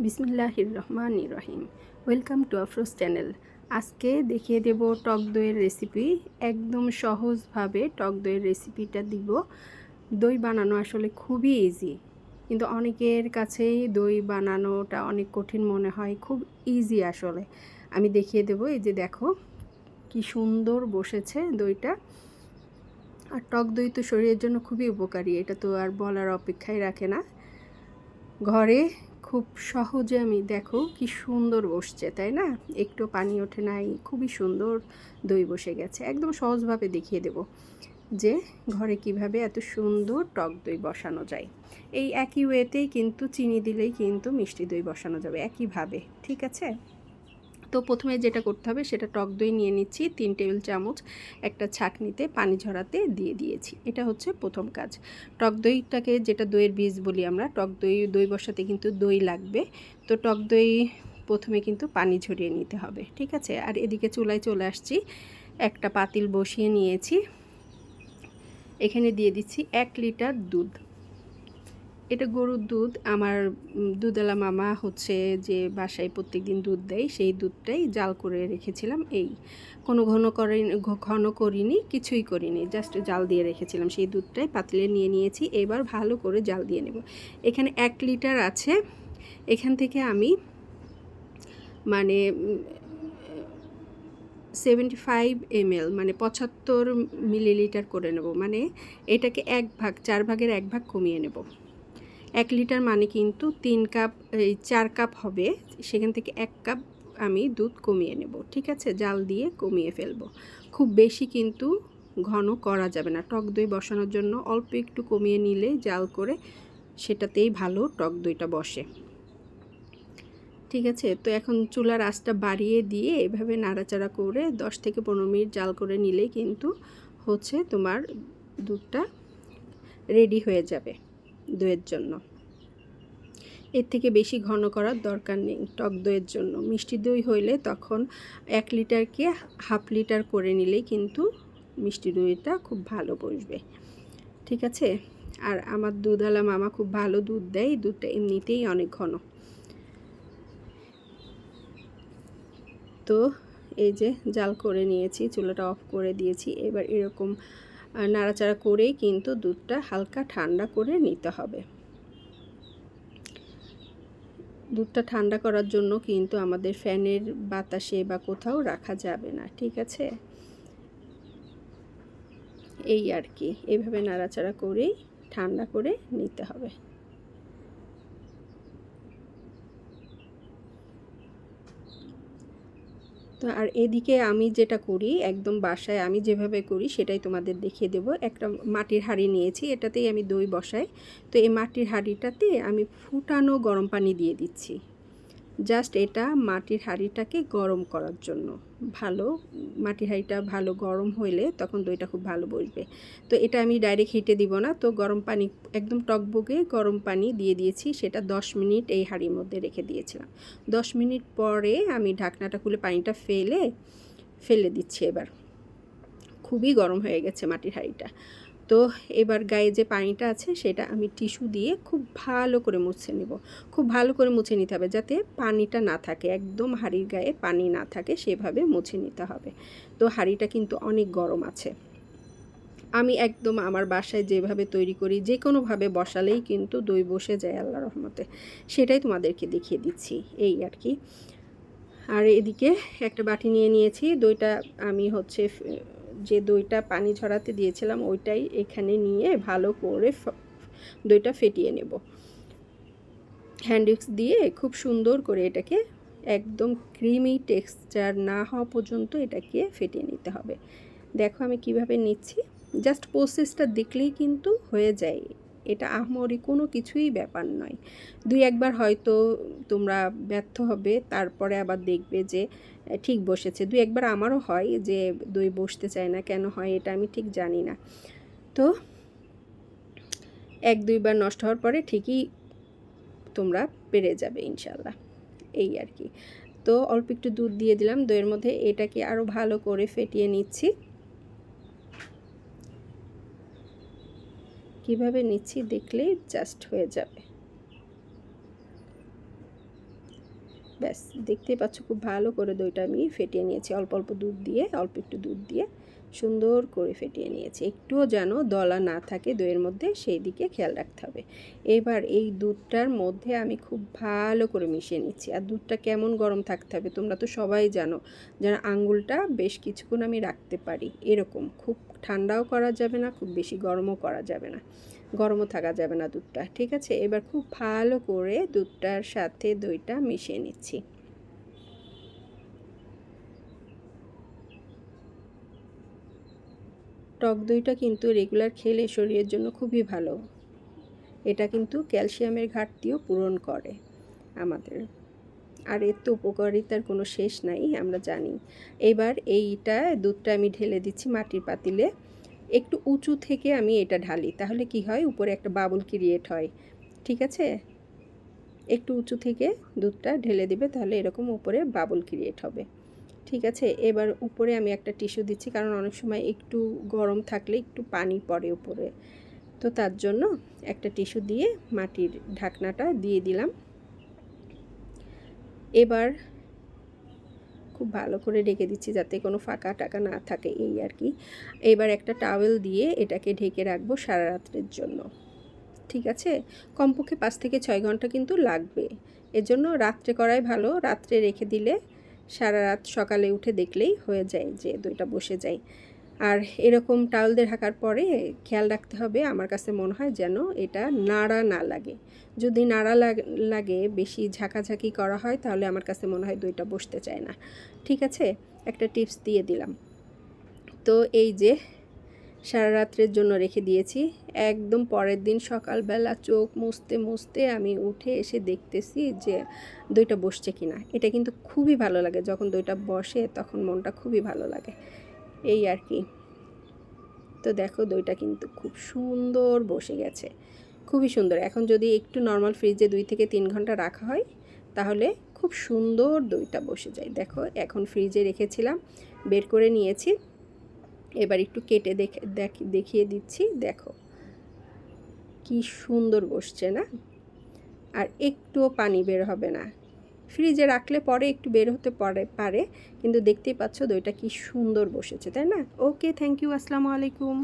বিসমিল্লাহির রহমান রহিম ওয়েলকাম টু আফরোজ চ্যানেল। আজকে দেখিয়ে দেব টক দইয়ের রেসিপি। একদম সহজভাবে টক দইয়ের রেসিপিটা দিব। দই বানানো আসলে খুবই ইজি কিন্তু অনেকের কাছেই দই বানানোটা অনেক কঠিন মনে হয়, খুব ইজি আসলে। আমি দেখিয়ে দেব, এই যে দেখো কি সুন্দর বসেছে দইটা। আর টক দই তো শরীরের জন্য খুবই উপকারী, এটা তো আর বলার অপেক্ষাই রাখে না। ঘরে খুব সহজে আমি দেখো কি সুন্দর বসছে, তাই না? একটু পানি ওঠে নাই, খুবই সুন্দর দই বসে গেছে। একদম সহজভাবে দেখিয়ে দেব যে ঘরে কীভাবে এত সুন্দর টক দই বসানো যায়। এই একই ওয়েতেই কিন্তু চিনি দিলেই কিন্তু মিষ্টি দই বসানো যাবে, একইভাবে, ঠিক আছে? তো প্রথমে যেটা করতে হবে সেটা টক দই নিয়ে নিচ্ছি, তিন টেবিল চামচ, একটা ছাঁকনিতে পানি ঝরাতে দিয়ে দিয়েছি। এটা হচ্ছে প্রথম কাজ। টক দইটাকে যেটা দইয়ের বীজ বলি আমরা, টক দই দই বসাতে কিন্তু দই লাগবে। তো টক দই প্রথমে কিন্তু পানি ঝরিয়ে নিতে হবে, ঠিক আছে? আর এদিকে চুলায় চলে আসছি। একটা পাতিল বসিয়ে নিয়েছি। এখানে দিয়ে দিচ্ছি এক লিটার দুধ। এটা গরুর দুধ। আমার দুধওয়ালা মামা হচ্ছে যে বাসায় প্রত্যেক দিন দুধ দেয়, সেই দুধটাই জাল করে রেখেছিলাম। এই কোনো ঘন করে, ঘন করিনি, কিছুই করিনি জাস্ট জাল দিয়ে রেখেছিলাম। সেই দুধটাই পাতলে নিয়ে নিয়েছি, এবার ভালো করে জাল দিয়ে নেব। এখানে এক লিটার আছে, এখান থেকে আমি মানে সেভেন্টি ফাইভ এমএল মানে পঁচাত্তর মিলিলিটার করে নেব। মানে এটাকে এক ভাগ, চার ভাগের এক ভাগ কমিয়ে নেব। এক লিটার মানে কিন্তু তিন কাপ, এই চার কাপ হবে। সেখান থেকে এক কাপ আমি দুধ কমিয়ে নেব, ঠিক আছে? জাল দিয়ে কমিয়ে ফেলব। খুব বেশি কিন্তু ঘন করা যাবে না। টক দই বসানোর জন্য অল্প একটু কমিয়ে নিলে জাল করে সেটাতেই ভালো টক দইটা বসে। ঠিক আছে? তো এখন চুলার আঁচটা বাড়িয়ে দিয়ে এভাবে নাড়াচাড়া করে দশ থেকে পনেরো মিনিট জাল করে নিলেই কিন্তু হচ্ছে তোমার দুধটা রেডি হয়ে যাবে। দইয়ের জন্য। এর থেকে বেশি ঘন করার দরকার নেই, টক দইয়ের জন্য। মিষ্টি দই হইলে তখন এক লিটারকে হাফ লিটার করে নিলেই কিন্তু মিষ্টি দইটা খুব ভালো বসবে। ঠিক আছে? আর আমার দুধওয়ালা মামা খুব ভালো দুধ দেয় দুধটা এমনিতেই অনেক ঘন। তো এই যে জাল করে নিয়েছি, চুলাটা অফ করে দিয়েছি। এবার এরকম নাড়াচাড়া করেই কিন্তু দুধটা হালকা ঠান্ডা করে নিতে হবে। দুধটা ঠান্ডা করার জন্য কিন্তু আমাদের ফ্যানের বাতাসে বা কোথাও রাখা যাবে না, ঠিক আছে? এই আর কি, এভাবে নাড়াচাড়া করেই ঠান্ডা করে নিতে হবে। তো আর এদিকে আমি যেটা করি, একদম বাসায় আমি যেভাবে করি সেটাই তোমাদের দেখিয়ে দেব। একটা মাটির হাঁড়ি নিয়েছি, এটাতেই আমি দই বসাই। তো এই মাটির হাঁড়িটাতে আমি ফুটানো গরম পানি দিয়ে দিচ্ছি। জাস্ট এটা মাটির হাঁড়িটাকে গরম করার জন্য। ভালো, মাটির হাঁড়িটা ভালো গরম হইলে তখন দইটা খুব ভালো বসবে। তো এটা আমি ডাইরেক্ট হিটে দিব না, তো গরম পানি একদম টকবগে গরম পানি দিয়ে দিয়েছি, সেটা দশ মিনিট এই হাঁড়ির মধ্যে রেখে দিয়েছিলাম। দশ মিনিট পরে আমি ঢাকনাটা খুলে পানিটা ফেলে ফেলে দিচ্ছি এবার। খুবই গরম হয়ে গেছে মাটির হাঁড়িটা। তো এবার গায়ে যে পানিটা আছে সেটা আমি টিস্যু দিয়ে খুব ভালো করে মুছে নেব। খুব ভালো করে মুছে নিতে হবে যাতে পানিটা না থাকে, একদম হাঁড়ির গায়ে পানি না থাকে সেভাবে মুছে নিতে হবে। তো হাঁড়িটা কিন্তু অনেক গরম আছে। আমি একদম আমার বাসায় যেভাবে তৈরি করি যে কোনোভাবে বসালেই কিন্তু দই বসে যায় আল্লাহ রহমতে। সেটাই তোমাদেরকে দেখিয়ে দিচ্ছি, এই আর কি। আর এদিকে একটা বাটি নিয়ে নিয়েছি, দইটা আমি হচ্ছে যে দইটা পানি ঝরাতে দিয়েছিলাম, ওইটাই এখানে নিয়ে ভালো করে দইটা ফেটিয়ে নেব। হ্যান্ডিক্স দিয়ে খুব সুন্দর করে এটাকে একদম ক্রিমি টেক্সচার না হওয়া পর্যন্ত এটাকে ফেটিয়ে নিতে হবে। দেখো আমি কীভাবে নিচ্ছি। জাস্ট প্রসেসটা দেখলেই কিন্তু হয়ে যায়। এটা আহমরি কোনো কিছুই ব্যাপার নয়। দুই একবার হয়তো তোমরা ব্যর্থ হবে, তারপরে আবার দেখবে যে ঠিক বসেছে। দুই একবার আমারও হয় যে, দই বসতে চায় না, কেন হয় এটা আমি ঠিক জানি না। তো, এক দুইবার নষ্ট হওয়ার পরে ঠিকই তোমরা পেরে যাবে ইনশাল্লাহ এই আর কি। তো অল্প একটু দুধ দিয়ে দিলাম, দইয়ের মধ্যে এটাকে আরও ভালো করে ফেটিয়ে নিচ্ছি। কীভাবে নিচ্ছি দেখলেই জাস্ট হয়ে যাবে। ব্যাস দেখতে পাচ্ছ খুব ভালো করে দইটা আমি ফেটিয়ে নিয়েছি। অল্প অল্প দুধ দিয়ে, অল্প একটু দুধ দিয়ে সুন্দর করে ফেটিয়ে নিয়েছি। একটুও যেন দলা না থাকে দইয়ের মধ্যে, সেই দিকে খেয়াল রাখতে হবে। এবার এই দুধটার মধ্যে আমি খুব ভালো করে মিশিয়ে নিচ্ছি। আর দুধটা কেমন গরম থাকতে হবে তোমরা তো সবাই জানো, যেন আঙ্গুলটা বেশ কিছুক্ষণ আমি রাখতে পারি। এরকম, খুব ঠান্ডাও করা যাবে না, খুব বেশি গরমও করা যাবে না। গরমও থাকা যাবে না দুধটা, ঠিক আছে? এবার খুব ভালো করে দুধটার সাথে দইটা মিশিয়ে নিচ্ছি। টক দইটা কিন্তু রেগুলার খেলে শরীরের জন্য খুবই ভালো। এটা কিন্তু ক্যালসিয়ামের ঘাটতিও পূরণ করে আমাদের। আর এর তো উপকারিতার কোনো শেষ নাই, আমরা জানি। এবার এইটা দুধটা আমি ঢেলে দিচ্ছি মাটির পাতিলে। একটু উঁচু থেকে আমি এটা ঢালি, তাহলে কি হয়? উপরে একটা বাবুল ক্রিয়েট হয়। ঠিক আছে? একটু উঁচু থেকে দুধটা ঢেলে দিবে, তাহলে এরকম উপরে বাবুল ক্রিয়েট হবে। ঠিক আছে? এবার উপরে আমি একটা টিস্যু দিচ্ছি, কারণ অনেক সময় একটু গরম থাকলে একটু পানি পড়ে উপরে। তো তার জন্য একটা টিস্যু দিয়ে মাটির ঢাকনাটা দিয়ে দিলাম। এবার খুব ভালো করে ঢেকে দিচ্ছি যাতে কোনো ফাঁকা টাকা না থাকে এই আর কি। এবার একটা টাওয়েল দিয়ে এটাকে ঢেকে রাখব সারা রাত্রের জন্য। ঠিক আছে? কমপক্ষে পাঁচ থেকে ছয় ঘণ্টা কিন্তু লাগবে। এজন্য রাত্রে করাই ভালো। রাত্রে রেখে দিলে সারা রাত সকালে উঠে দেখলেই হয়ে যায় যে দইটা বসে যায়। আর এরকম টাওয়াল দিয়ে ঢাকার পরে খেয়াল রাখতে হবে আমার কাছে মনে হয় যেন এটা নাড়া না লাগে। যদি নাড়া লাগে, বেশি ঝাঁকাঝাঁকি করা হয় তাহলে আমার কাছে মনে হয় দইটা বসতে চায় না। ঠিক আছে? একটা টিপস দিয়ে দিলাম। তো এই যে সারা রাত্রের জন্য রেখে দিয়েছি। একদম পরের দিন সকালবেলা চোখ মুছতে মুছতে আমি উঠে এসে দেখতেছি যে দইটা বসছে কিনা। এটা কিন্তু খুবই ভালো লাগে। যখন দইটা বসে তখন মনটা খুবই ভালো লাগে। এই আর কি। তো দেখো দইটা কিন্তু খুব সুন্দর বসে গেছে। খুবই সুন্দর। এখন যদি একটু নর্মাল ফ্রিজে দুই থেকে তিন ঘণ্টা রাখা হয়, তাহলে খুব সুন্দর দইটা বসে যায়। দেখো, এখন ফ্রিজে রেখেছিলাম, বের করে নিয়েছি। এবার একটু কেটে দেখে, দেখিয়ে দিচ্ছি। দেখো, কি সুন্দর বসছে না? আর একটুও পানি বের হবে না। ফ্রিজে রাখলে পরে একটু বের হতে পারে পারে, কিন্তু দেখতেই পাচ্ছ দইটা কি সুন্দর বসেছে, তাই না? ওকে থ্যাংক ইউ আসসালামু আলাইকুম।